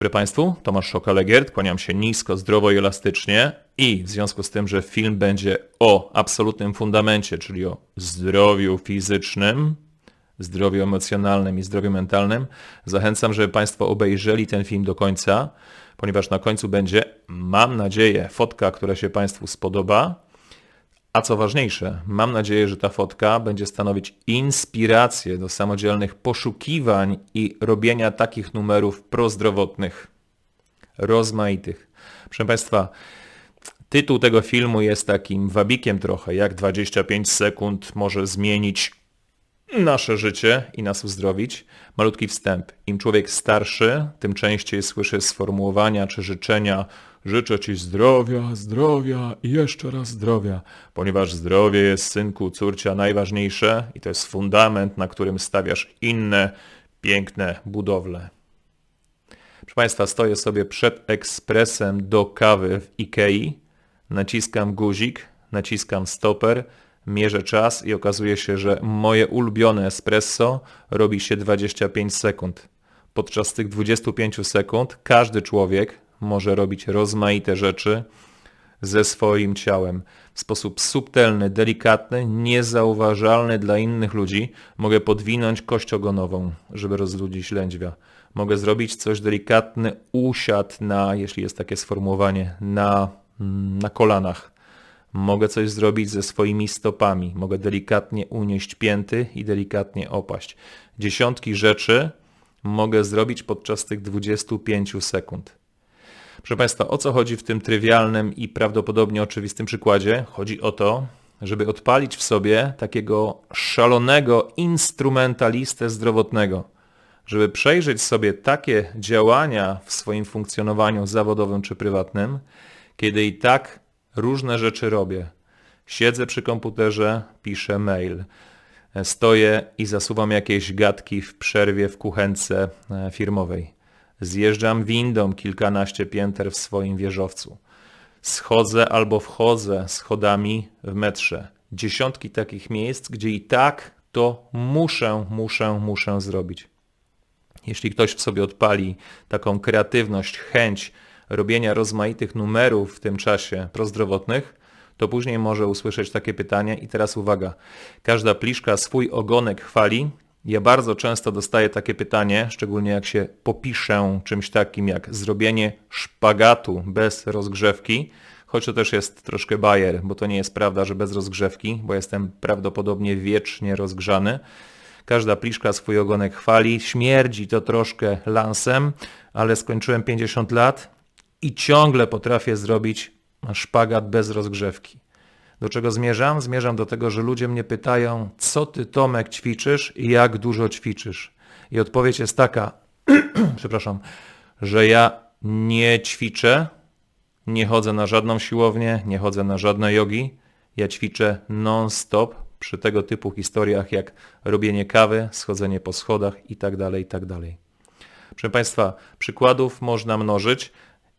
Dobry Państwu, Tomasz Szokalegiert, kłaniam się nisko, zdrowo i elastycznie i w związku z tym, że film będzie o absolutnym fundamencie, czyli o zdrowiu fizycznym, zdrowiu emocjonalnym i zdrowiu mentalnym, zachęcam, żeby Państwo obejrzeli ten film do końca, ponieważ na końcu będzie, mam nadzieję, fotka, która się Państwu spodoba, a co ważniejsze, mam nadzieję, że ta fotka będzie stanowić inspirację do samodzielnych poszukiwań i robienia takich numerów prozdrowotnych, rozmaitych. Proszę Państwa, tytuł tego filmu jest takim wabikiem trochę, jak 25 sekund może zmienić nasze życie i nas uzdrowić. Malutki wstęp. Im człowiek starszy, tym częściej słyszy sformułowania czy życzenia Życzę Ci zdrowia, zdrowia i jeszcze raz zdrowia, ponieważ zdrowie jest, synku, córcia, najważniejsze i to jest fundament, na którym stawiasz inne piękne budowle. Proszę Państwa, stoję sobie przed ekspresem do kawy w Ikei, naciskam guzik, naciskam stoper, mierzę czas i okazuje się, że moje ulubione espresso robi się 25 sekund. Podczas tych 25 sekund każdy człowiek może robić rozmaite rzeczy ze swoim ciałem. W sposób subtelny, delikatny, niezauważalny dla innych ludzi mogę podwinąć kość ogonową, żeby rozludzić lędźwia. Mogę zrobić coś delikatny, usiad na, jeśli jest takie sformułowanie, na, na kolanach. Mogę coś zrobić ze swoimi stopami. Mogę delikatnie unieść pięty i delikatnie opaść. Dziesiątki rzeczy mogę zrobić podczas tych 25 sekund. Proszę Państwa, o co chodzi w tym trywialnym i prawdopodobnie oczywistym przykładzie? Chodzi o to, żeby odpalić w sobie takiego szalonego instrumentalistę zdrowotnego, żeby przejrzeć sobie takie działania w swoim funkcjonowaniu zawodowym czy prywatnym, kiedy i tak różne rzeczy robię. Siedzę przy komputerze, piszę mail, stoję i zasuwam jakieś gadki w przerwie w kuchence e, firmowej. Zjeżdżam windą kilkanaście pięter w swoim wieżowcu. Schodzę albo wchodzę schodami w metrze. Dziesiątki takich miejsc, gdzie i tak to muszę, muszę, muszę zrobić. Jeśli ktoś w sobie odpali taką kreatywność, chęć robienia rozmaitych numerów w tym czasie prozdrowotnych, to później może usłyszeć takie pytanie i teraz uwaga. Każda pliszka swój ogonek chwali, ja bardzo często dostaję takie pytanie, szczególnie jak się popiszę czymś takim jak zrobienie szpagatu bez rozgrzewki, choć to też jest troszkę bajer, bo to nie jest prawda, że bez rozgrzewki, bo jestem prawdopodobnie wiecznie rozgrzany. Każda pliszka swój ogonek chwali, śmierdzi to troszkę lansem, ale skończyłem 50 lat i ciągle potrafię zrobić szpagat bez rozgrzewki. Do czego zmierzam? Zmierzam do tego, że ludzie mnie pytają, co ty Tomek ćwiczysz i jak dużo ćwiczysz. I odpowiedź jest taka, przepraszam, że ja nie ćwiczę, nie chodzę na żadną siłownię, nie chodzę na żadne jogi. Ja ćwiczę non-stop przy tego typu historiach jak robienie kawy, schodzenie po schodach itd. Tak itd. Tak Proszę Państwa, przykładów można mnożyć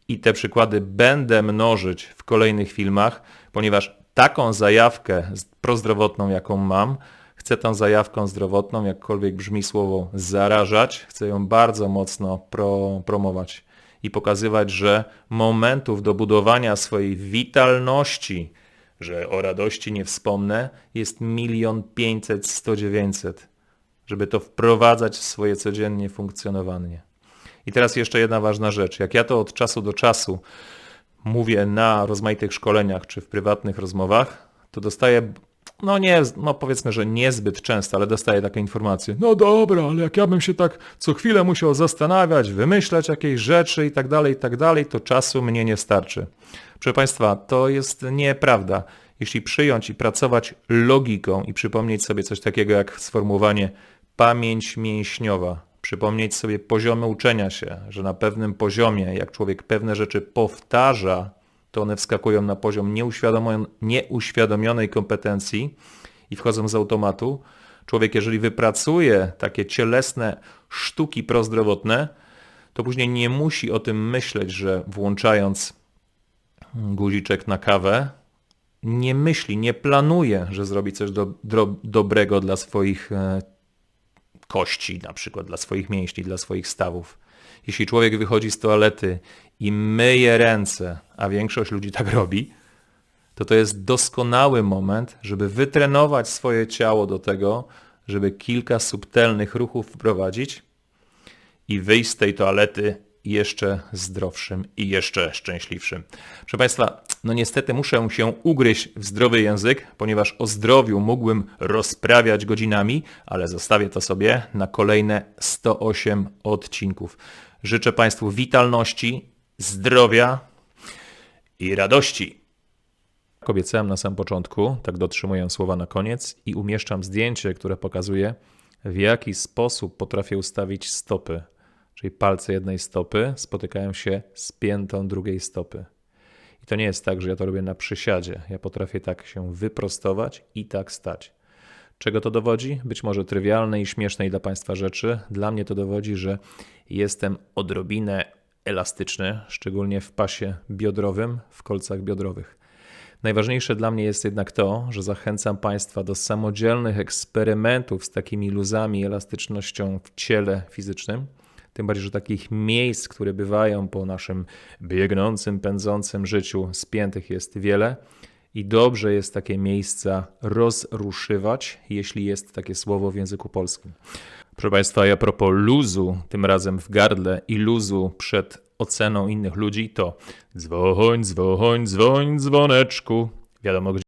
i te przykłady będę mnożyć w kolejnych filmach, ponieważ taką zajawkę prozdrowotną, jaką mam, chcę tą zajawką zdrowotną, jakkolwiek brzmi słowo zarażać, chcę ją bardzo mocno pro, promować i pokazywać, że momentów do budowania swojej witalności, że o radości nie wspomnę, jest milion pięćset, sto dziewięćset, żeby to wprowadzać w swoje codziennie funkcjonowanie. I teraz jeszcze jedna ważna rzecz. Jak ja to od czasu do czasu mówię na rozmaitych szkoleniach czy w prywatnych rozmowach, to dostaję, no nie, no powiedzmy, że niezbyt często, ale dostaję takie informacje. No dobra, ale jak ja bym się tak co chwilę musiał zastanawiać, wymyślać jakieś rzeczy i tak dalej, i tak dalej, to czasu mnie nie starczy. Proszę Państwa, to jest nieprawda. Jeśli przyjąć i pracować logiką i przypomnieć sobie coś takiego jak sformułowanie pamięć mięśniowa, przypomnieć sobie poziomy uczenia się, że na pewnym poziomie, jak człowiek pewne rzeczy powtarza, to one wskakują na poziom nieuświadomionej kompetencji i wchodzą z automatu. Człowiek, jeżeli wypracuje takie cielesne sztuki prozdrowotne, to później nie musi o tym myśleć, że włączając guziczek na kawę, nie myśli, nie planuje, że zrobi coś do, do, dobrego dla swoich e, kości, na przykład dla swoich mięśni, dla swoich stawów. jeśli człowiek wychodzi z toalety i myje ręce, a większość ludzi tak robi, to to jest doskonały moment, żeby wytrenować swoje ciało do tego, żeby kilka subtelnych ruchów wprowadzić i wyjść z tej toalety jeszcze zdrowszym i jeszcze szczęśliwszym. Proszę Państwa, no niestety muszę się ugryźć w zdrowy język, ponieważ o zdrowiu mógłbym rozprawiać godzinami, ale zostawię to sobie na kolejne 108 odcinków. Życzę Państwu witalności, zdrowia i radości. Jak obiecałem na samym początku, tak dotrzymuję słowa na koniec i umieszczam zdjęcie, które pokazuje, w jaki sposób potrafię ustawić stopy. Czyli palce jednej stopy spotykają się z piętą drugiej stopy. I to nie jest tak, że ja to robię na przysiadzie. Ja potrafię tak się wyprostować i tak stać. Czego to dowodzi? Być może trywialnej i śmiesznej dla Państwa rzeczy. Dla mnie to dowodzi, że jestem odrobinę elastyczny, szczególnie w pasie biodrowym, w kolcach biodrowych. Najważniejsze dla mnie jest jednak to, że zachęcam Państwa do samodzielnych eksperymentów z takimi luzami, elastycznością w ciele fizycznym. Tym bardziej, że takich miejsc, które bywają po naszym biegnącym, pędzącym życiu spiętych jest wiele i dobrze jest takie miejsca rozruszywać, jeśli jest takie słowo w języku polskim. Proszę Państwa, a propos luzu, tym razem w gardle i luzu przed oceną innych ludzi, to dzwoń, dzwoń, dzwoń, dzwoneczku. Wiadomo, gdzie